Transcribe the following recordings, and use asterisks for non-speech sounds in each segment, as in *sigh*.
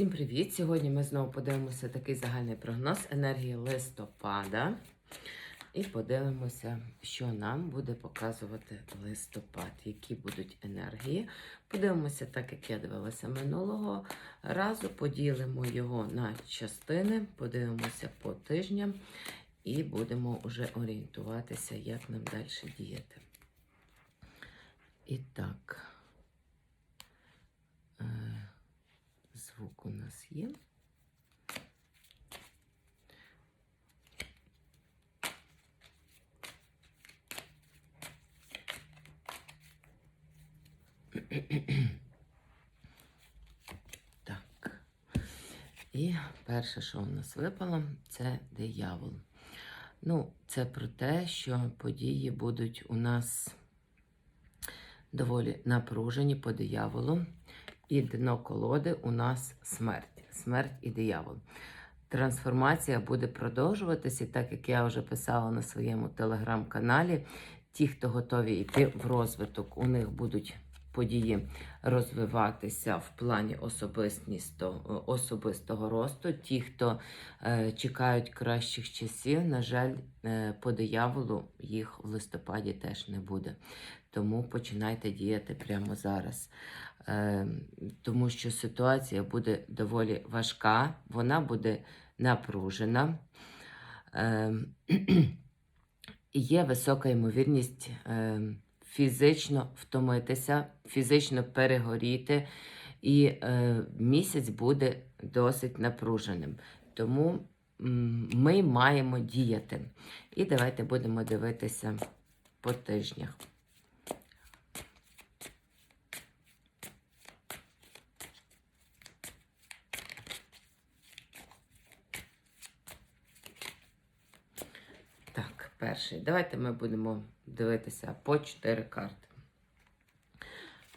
Всім привіт! Сьогодні ми знову подивимося такий загальний прогноз енергії листопада. І подивимося, що нам буде показувати листопад, які будуть енергії. Подивимося, так як я дивилася минулого разу. Поділимо його на частини, подивимося по тижням і будемо вже орієнтуватися, як нам далі діяти. І так. Е, Звук у нас є. *clears throat* Так. І перше, що у нас випало, це диявол. Ну, це про те, що події будуть у нас доволі напружені по дияволу. І дно колоди у нас смерть. Смерть і диявол. Трансформація буде продовжуватися, так як я вже писала на своєму телеграм-каналі, ті, хто готові йти в розвиток, у них будуть події розвиватися в плані особистого росту. Ті, хто е, чекають кращих часів, на жаль, е, по дияволу їх в листопаді теж не буде. Тому починайте діяти прямо зараз. Е, тому що ситуація буде доволі важка, вона буде напружена. Е, і *clears throat* є висока ймовірність е, фізично втомитися, фізично перегоріти, і е, місяць буде досить напруженим. Тому ми маємо діяти. І давайте будемо дивитися по тижнях. Так, перший. Давайте ми будемо дивитися по 4 карти.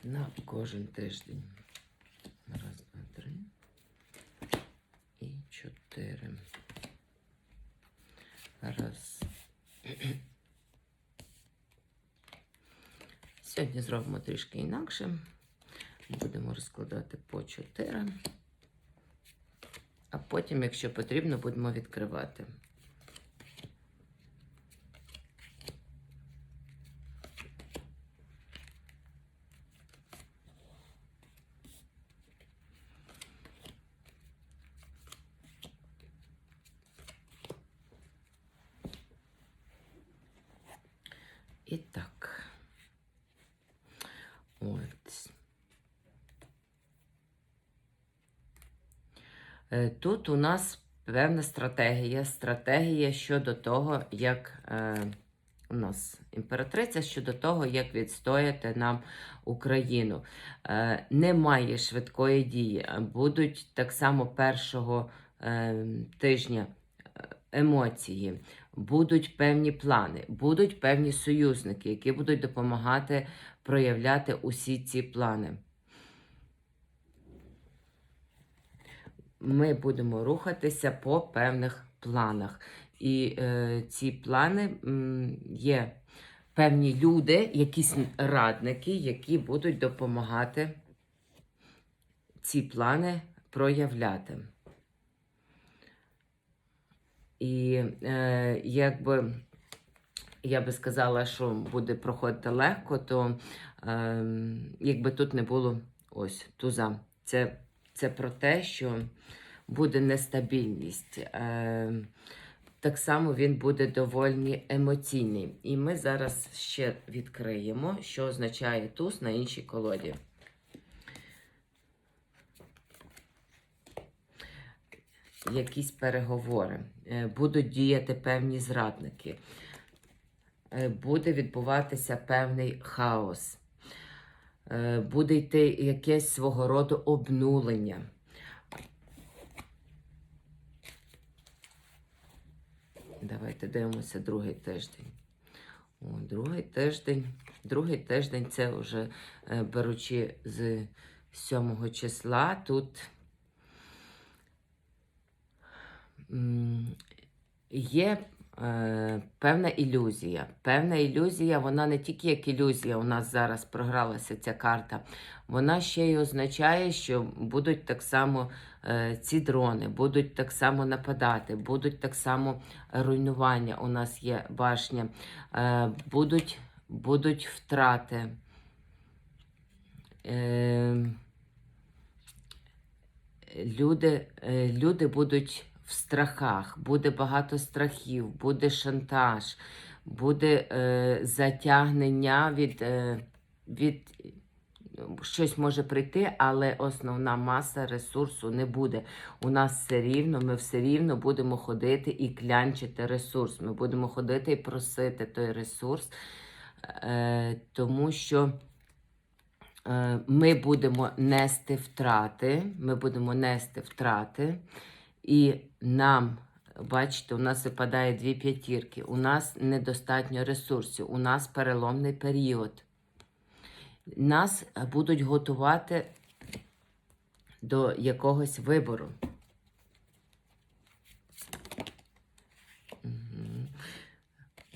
На кожен тиждень. Раз, два, три. І чотири. Раз. Сьогодні зробимо трішки інакше. Будемо розкладати по 4. А потім, якщо потрібно, будемо відкривати. І так. От. Е, Тут у нас певна стратегія. Стратегія щодо того, як е, у нас імператриця щодо того, як відстояти нам Україну. Е, немає швидкої дії. Будуть так само першого е, тижня е, емоції, будуть певні плани, будуть певні союзники, які будуть допомагати проявляти усі ці плани. Ми будемо рухатися по певних планах. І е, ці плани м, є певні люди, якісь радники, які будуть допомагати ці плани проявляти. І е, якби я би сказала, що буде проходити легко, то е, якби тут не було ось туза. Це, це про те, що буде нестабільність. Е, так само він буде доволі емоційний. І ми зараз ще відкриємо, що означає туз на іншій колоді. Якісь переговори, Е, будуть діяти певні зрадники, Е, буде відбуватися певний хаос, буде йти якесь свого роду обнулення. Давайте дивимося другий тиждень. О, другий тиждень. Другий тиждень це вже е, беручи з 7 числа. Тут є е, певна ілюзія. Певна ілюзія, вона не тільки як ілюзія, у нас зараз програлася ця карта, вона ще й означає, що будуть так само е, ці дрони, будуть так само нападати, будуть так само руйнування. У нас є башня, е, будуть, будуть втрати. Люди, люди будуть в страхах, буде багато страхів, буде шантаж, буде е, затягнення від, е, від щось може прийти, але основна маса ресурсу не буде. У нас все рівно, ми все рівно будемо ходити і клянчити ресурс. Ми будемо ходити і просити той ресурс, е, тому що. Е, Ми будемо нести втрати, ми будемо нести втрати, і нам, бачите, у нас випадає дві п'ятірки, у нас недостатньо ресурсів, у нас переломний період. Нас будуть готувати до якогось вибору.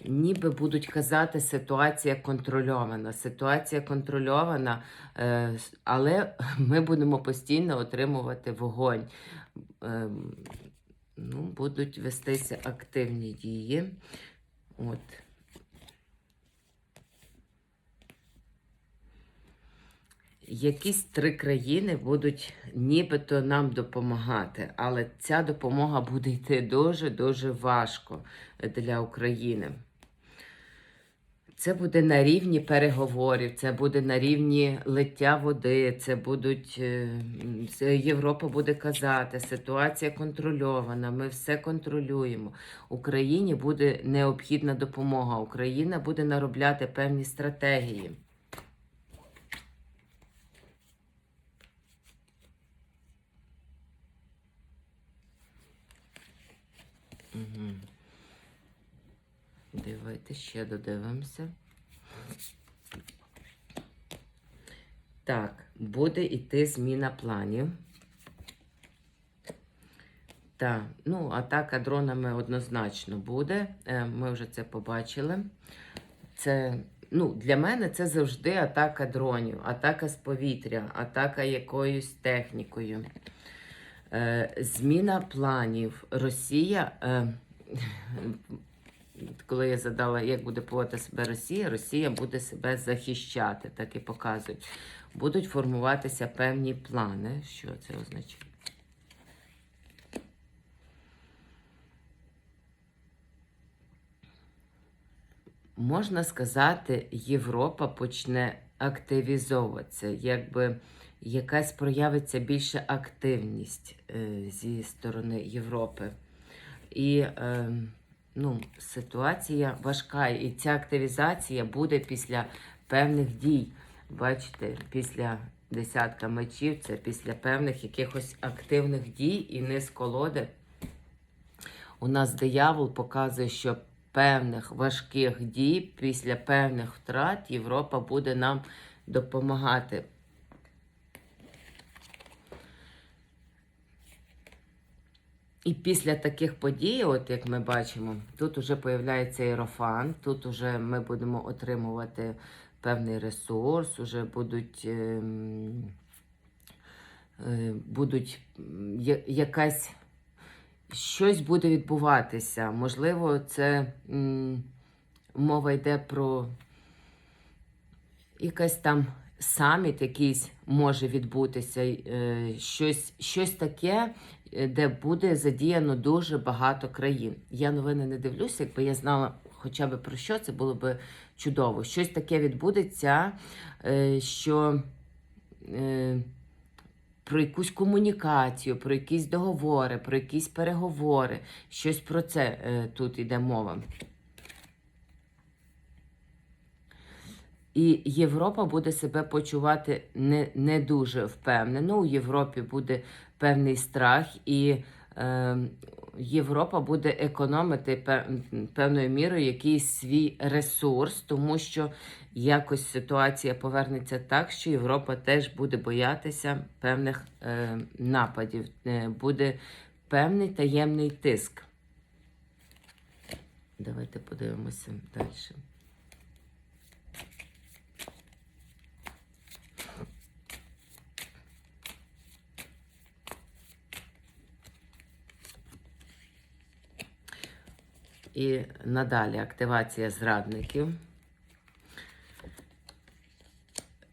Ніби будуть казати, ситуація контрольована. Ситуація контрольована, е, але *laughs* ми будемо постійно отримувати вогонь. Ем, Ну, будуть вестися активні дії. От. Якісь три країни будуть нібито нам допомагати, але ця допомога буде йти дуже-дуже важко для України. Це буде на рівні переговорів, це буде на рівні лиття води, це будуть е, Європа буде казати, ситуація контрольована, ми все контролюємо. Україні буде необхідна допомога. Україна буде наробляти певні стратегії. Угу. Давайте ще додивимося. Так, буде йти зміна планів. Так, ну, атака дронами однозначно буде. Е, Ми вже це побачили. Це, ну, для мене це завжди атака дронів, атака з повітря, атака якоюсь технікою. Е, Зміна планів. Росія. Коли я задала, як буде поводити себе Росія, Росія буде себе захищати, так і показують. Будуть формуватися певні плани. Що це означає? Можна сказати, Європа почне активізовуватися, якби якась проявиться більша активність е, зі сторони Європи. І е, ну, ситуація важка, і ця активізація буде після певних дій. Бачите, після десятка мечів, це після певних якихось активних дій і низ колоди. У нас диявол показує, що певних важких дій, після певних втрат Європа буде нам допомагати. І після таких подій, от як ми бачимо, тут вже появляється іерофан, тут вже ми будемо отримувати певний ресурс, уже будуть, ем, е, будуть я- якась щось буде відбуватися. Можливо, це мова йде про якась там саміт якийсь може відбутися, е, щось, щось таке, е, де буде задіяно дуже багато країн. Я новини не дивлюся, якби я знала хоча б про що, це було б чудово. Щось таке відбудеться, е, що про якусь комунікацію, про якісь договори, про якісь переговори. Щось про це тут йде мова. І Європа буде себе почувати не, не дуже впевнено. У Європі буде певний страх, і е, Європа буде економити певною мірою якийсь свій ресурс, тому що якось ситуація повернеться так, що Європа теж буде боятися певних е, нападів, буде певний таємний тиск. Давайте подивимося далі. І надалі активація зрадників.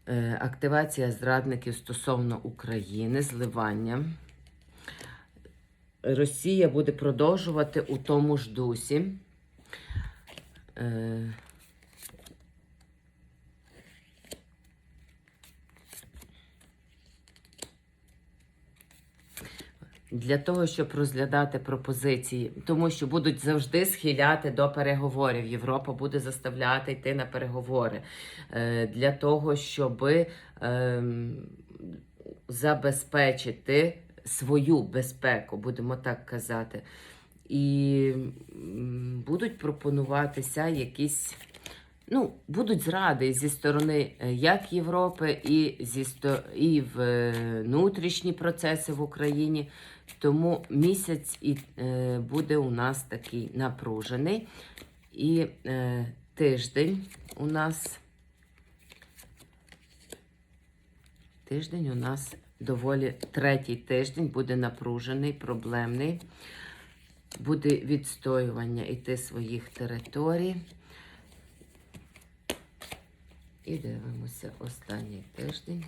Е, Активація зрадників стосовно України, зливання. Росія буде продовжувати у тому ж дусі. Для того, щоб розглядати пропозиції, тому що будуть завжди схиляти до переговорів. Європа буде заставляти йти на переговори Е, для того, щоб ем, забезпечити свою безпеку, будемо так казати. І будуть пропонуватися якісь. Ну, будуть зради зі сторони е, як Європи, і зі і е, внутрішні процеси в Україні. Тому місяць і е, буде у нас такий напружений. І е, тиждень у нас тиждень у нас доволі третій тиждень буде напружений, проблемний. Буде відстоювання іти своїх територій. І дивимося останній тиждень.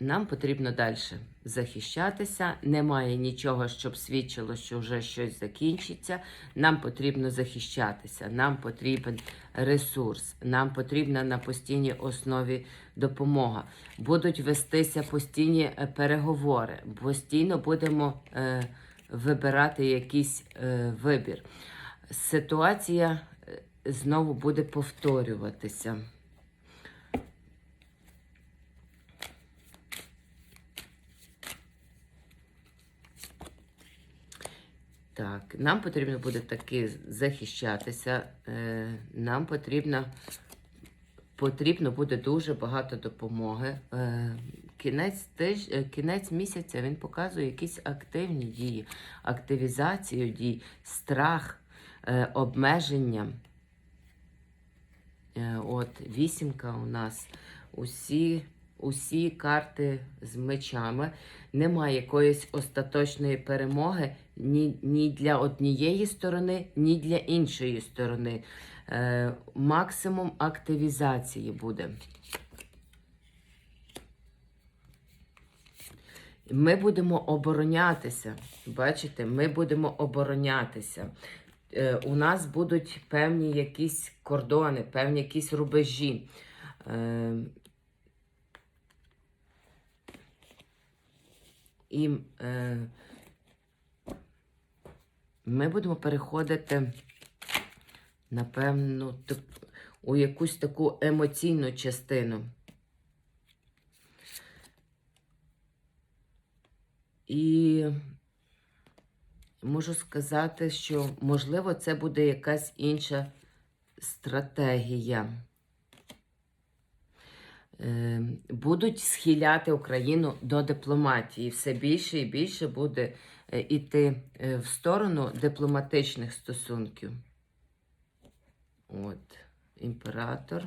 Нам потрібно далі захищатися. Немає нічого, щоб свідчило, що вже щось закінчиться. Нам потрібно захищатися. Нам потрібен ресурс. Нам потрібна на постійній основі допомога. Будуть вестися постійні е, переговори. Постійно будемо е, вибирати якийсь е, вибір. Ситуація е, знову буде повторюватися. Так, нам потрібно буде таки захищатися. Е, нам потрібно, потрібно буде дуже багато допомоги. Е, кінець, тиж, е, кінець місяця він показує якісь активні дії, активізацію дій, страх, обмеження. От вісімка у нас. Усі, усі карти з мечами. Немає якоїсь остаточної перемоги ні, ні для однієї сторони, ні для іншої сторони. Е, максимум активізації буде. Ми будемо оборонятися. Бачите, ми будемо оборонятися. Е, у нас будуть певні якісь кордони, певні якісь рубежі. Е, і е, ми будемо переходити, напевно, так- у якусь таку емоційну частину. І можу сказати, що, можливо, це буде якась інша стратегія. Е, Будуть схиляти Україну до дипломатії. Все більше і більше буде е, іти е, в сторону дипломатичних стосунків. От, імператор.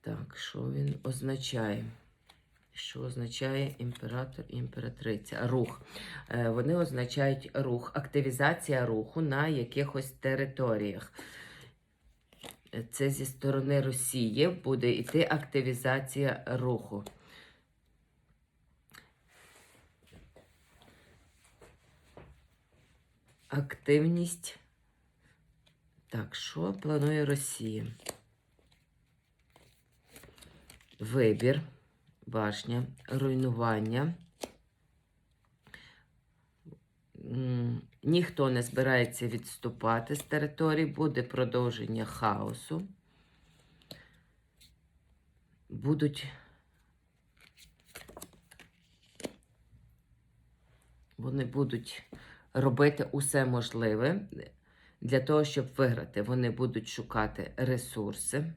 Так, що він означає? Що означає імператор і імператриця? Рух. Е, Вони означають рух, активізація руху на якихось територіях. Це зі сторони Росії буде йти активізація руху. Активність. Так, що планує Росія? Вибір, башня, руйнування. Ніхто не збирається відступати з території, буде продовження хаосу. Будуть вони будуть робити усе можливе для того, щоб виграти. Вони будуть шукати ресурси.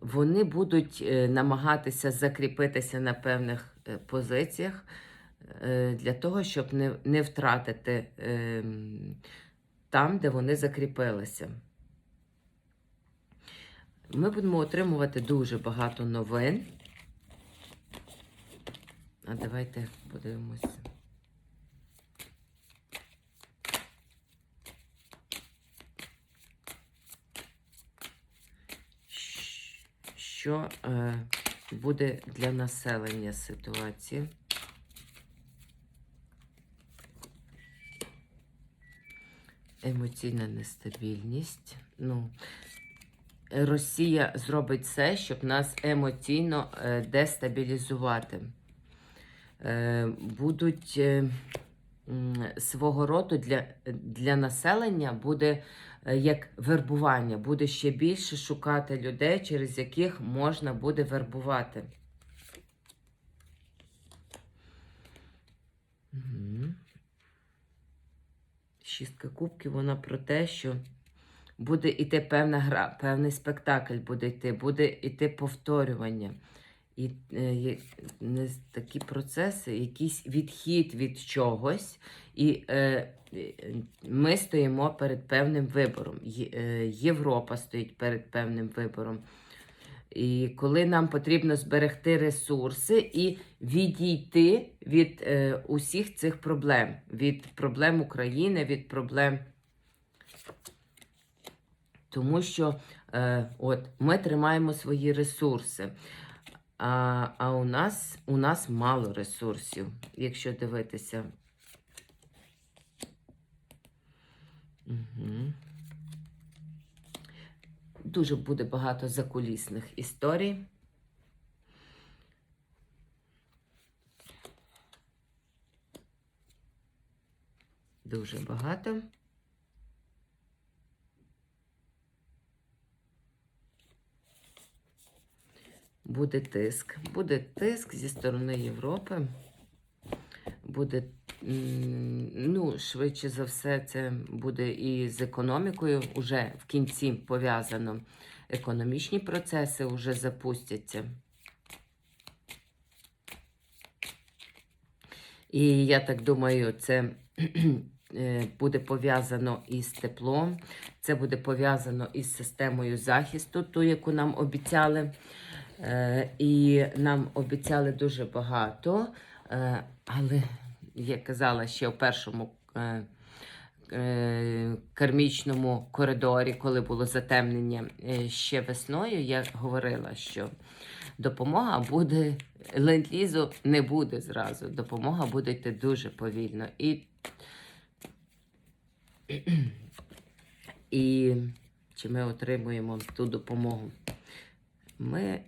вони будуть е, намагатися закріпитися на певних е, позиціях для того, щоб не, не втратити е, там, де вони закріпилися. Ми будемо отримувати дуже багато новин. А давайте подивимося. Що е, буде для населення ситуації? Емоційна нестабільність. Ну, Росія зробить все, щоб нас емоційно е, дестабілізувати. Е, Будуть е, свого роду для, для населення буде як вербування, буде ще більше шукати людей, через яких можна буде вербувати. Мгм. Шістка кубків, вона про те, що буде йти певна гра, певний спектакль буде йти, буде йти повторювання. І е, з- такі процеси, якийсь відхід від чогось, і е, е, ми стоїмо перед певним вибором. Є- е, Європа стоїть перед певним вибором. І коли нам потрібно зберегти ресурси і відійти від е, усіх цих проблем, від проблем України, від проблем. Тому що е, от, ми тримаємо свої ресурси, а, а у, нас, у нас мало ресурсів, якщо дивитися. Угу. Дуже буде багато закулісних історій. Дуже багато. Буде тиск. Буде тиск зі сторони Європи. Буде, ну, швидше за все, це буде і з економікою. Уже в кінці пов'язано. Економічні процеси вже запустяться. І я так думаю, це е, буде пов'язано із теплом, це буде пов'язано із системою захисту, ту, яку нам обіцяли. Е, І нам обіцяли дуже багато. Е, Але, як казала ще в першому е, е, кармічному коридорі, коли було затемнення е, ще весною, я говорила, що допомога буде, ленд-лізу не буде зразу. Допомога буде йти дуже повільно. І, і чи ми отримуємо ту допомогу? Ми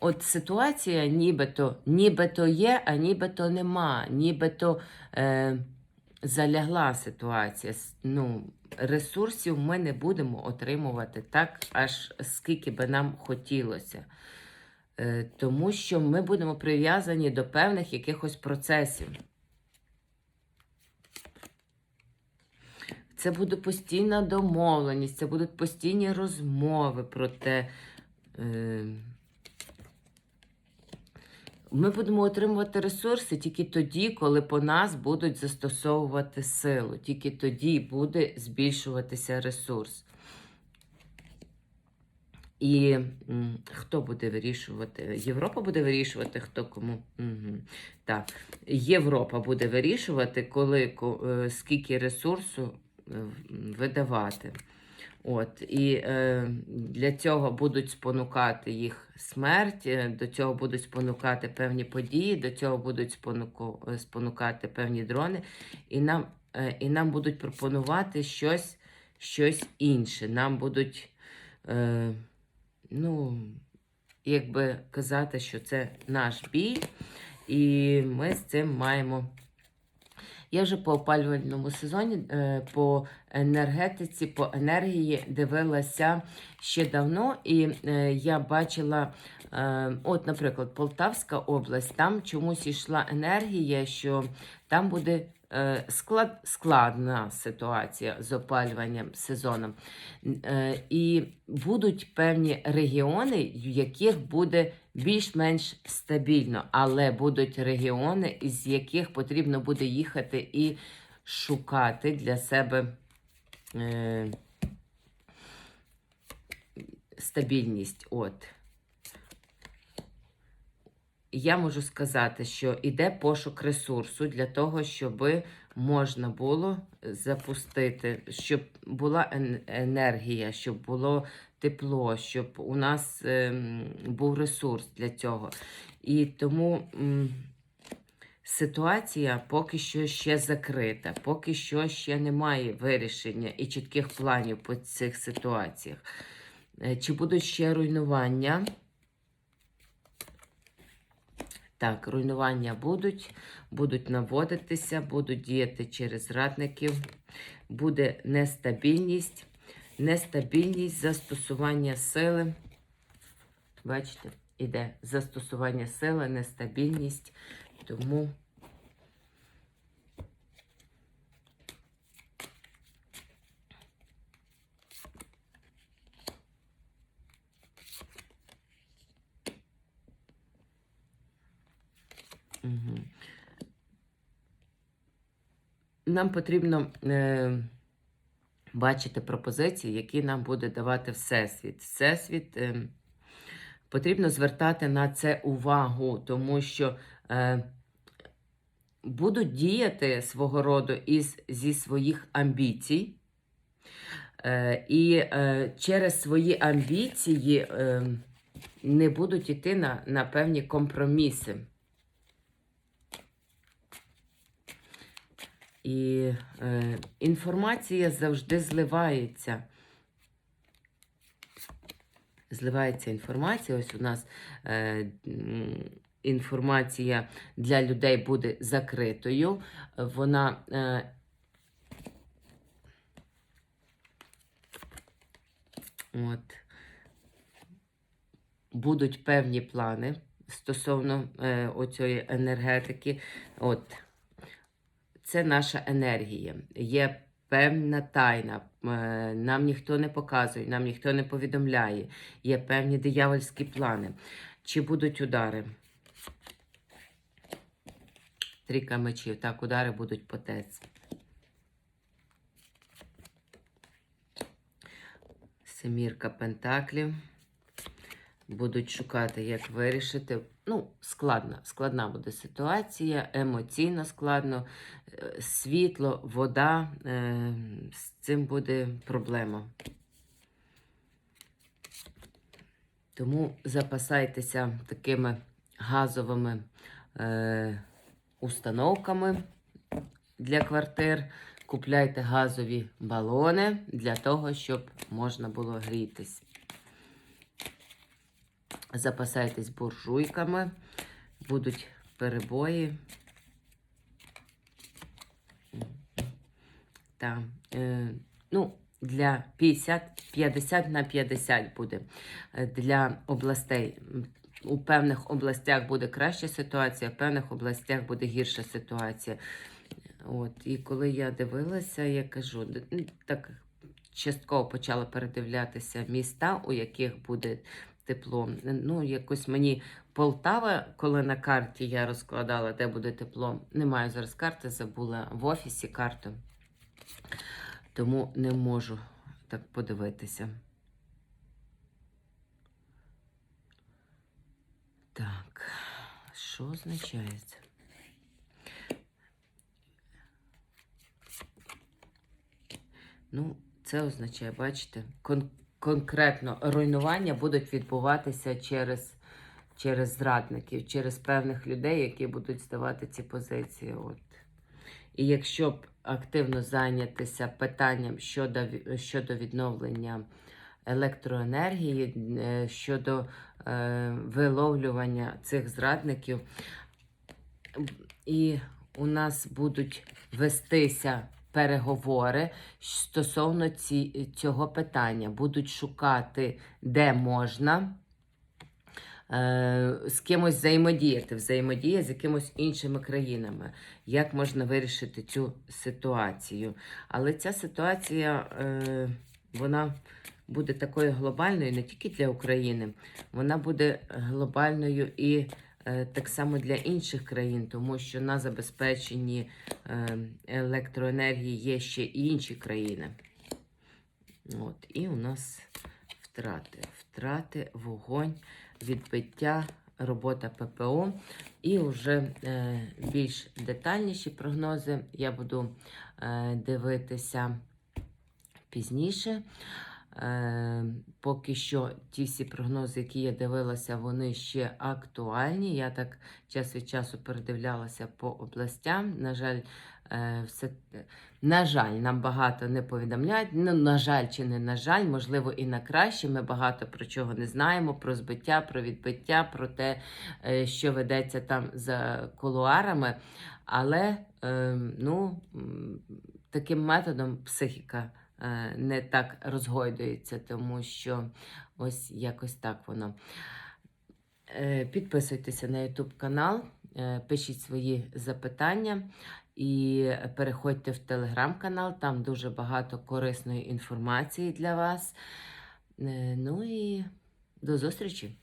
От ситуація нібито, нібито є, а нібито нема. Нібито е, залягла ситуація. Ну, ресурсів ми не будемо отримувати так, аж скільки би нам хотілося. Е, тому що ми будемо прив'язані до певних якихось процесів. Це буде постійна домовленість, це будуть постійні розмови про те. Е, ми будемо отримувати ресурси тільки тоді, коли по нас будуть застосовувати силу. Тільки тоді буде збільшуватися ресурс. І хто буде вирішувати? Європа буде вирішувати, хто кому. Угу. Так. Європа буде вирішувати, коли, е, скільки ресурсу е, видавати. От, і е, для цього будуть спонукати їх смерть, е, до цього будуть спонукати певні події, до цього будуть спонуку, е, спонукати певні дрони, і нам, е, і нам будуть пропонувати щось, щось інше. Нам будуть, е, ну, якби казати, що це наш бій, і ми з цим маємо. Я вже по опалювальному сезоні, е, по енергетиці, по енергії дивилася ще давно, і е, я бачила, е, от, наприклад, Полтавська область, там чомусь йшла енергія, що там буде склад, складна ситуація з опалюванням сезоном. І будуть певні регіони, в яких буде більш-менш стабільно, але будуть регіони, із яких потрібно буде їхати і шукати для себе. Е, стабільність. От. Я можу сказати, що йде пошук ресурсу для того, щоб можна було запустити, щоб була енергія, щоб було тепло, щоб у нас ем, був ресурс для цього. І тому ситуація поки що ще закрита, поки що ще немає вирішення і чітких планів по цих ситуаціях. Е, Чи будуть ще руйнування? Так, руйнування будуть, будуть наводитися, будуть діяти через радників, буде нестабільність, нестабільність застосування сили. Бачите, іде застосування сили, нестабільність, тому Угу. Нам потрібно е, бачити пропозиції, які нам буде давати Всесвіт. Всесвіт е, потрібно звертати на це увагу, тому що е, будуть діяти свого роду із, зі своїх амбіцій. Е, і е, через свої амбіції е, не будуть йти на, на певні компроміси. І е, інформація завжди зливається. Зливається інформація. Ось у нас е, інформація для людей буде закритою. Вона е, от, будуть певні плани стосовно е, оцієї енергетики. От, це наша енергія. Є певна тайна. е, Нам ніхто не показує, нам ніхто не повідомляє. Є певні диявольські плани. Чи будуть удари? Трійка мечів. Так, удари будуть по ТЕЦ. Семірка пентаклів. Будуть шукати, як вирішити. Ну, складна, складна буде ситуація, емоційно складно, світло, вода. е, З цим буде проблема. Тому запасайтеся такими газовими е, установками для квартир. Купляйте газові балони для того, щоб можна було грітись. Запасайтесь буржуйками, будуть перебої. Так, е, ну, для 50, 50 на 50 буде е, для областей. У певних областях буде краща ситуація, в певних областях буде гірша ситуація. От, і коли я дивилася, я кажу, так частково почала передивлятися міста, у яких буде тепло. Ну, якось мені Полтава, коли на карті я розкладала, де буде тепло. Немає зараз карти, забула в офісі карту. Тому не можу так подивитися. Так, що означає це? Ну, це означає, бачите, кон- конкретно руйнування будуть відбуватися через, через зрадників, через певних людей, які будуть здавати ці позиції. От. І якщо б активно зайнятися питанням щодо, щодо відновлення електроенергії, е, щодо е, виловлювання цих зрадників, і у нас будуть вестися переговори стосовно ці, цього питання. Будуть шукати, де можна з кимось взаємодіяти, взаємодія з якимось іншими країнами. Як можна вирішити цю ситуацію? Але ця ситуація е, вона буде такою глобальною не тільки для України, вона буде глобальною і е, так само для інших країн, тому що на забезпеченні е, електроенергії є ще і інші країни. От, і у нас втрати. Втрати, вогонь, відбиття, робота ППО. І вже е, більш детальніші прогнози я буду е, дивитися пізніше. Е, поки що ті всі прогнози, які я дивилася, вони ще актуальні. Я так час від часу передивлялася по областям. На жаль, е, все, на жаль, нам багато не повідомляють. Ну, на жаль, чи не на жаль, можливо, і на краще. Ми багато про чого не знаємо: про збиття, про відбиття, про те, е, що ведеться там за кулуарами. Але е, ну, таким методом психіка не так розгойдується, тому що ось якось так воно. Е, Підписуйтеся на YouTube канал, е, пишіть свої запитання і переходьте в телеграм-канал, там дуже багато корисної інформації для вас. Е, Ну і до зустрічі!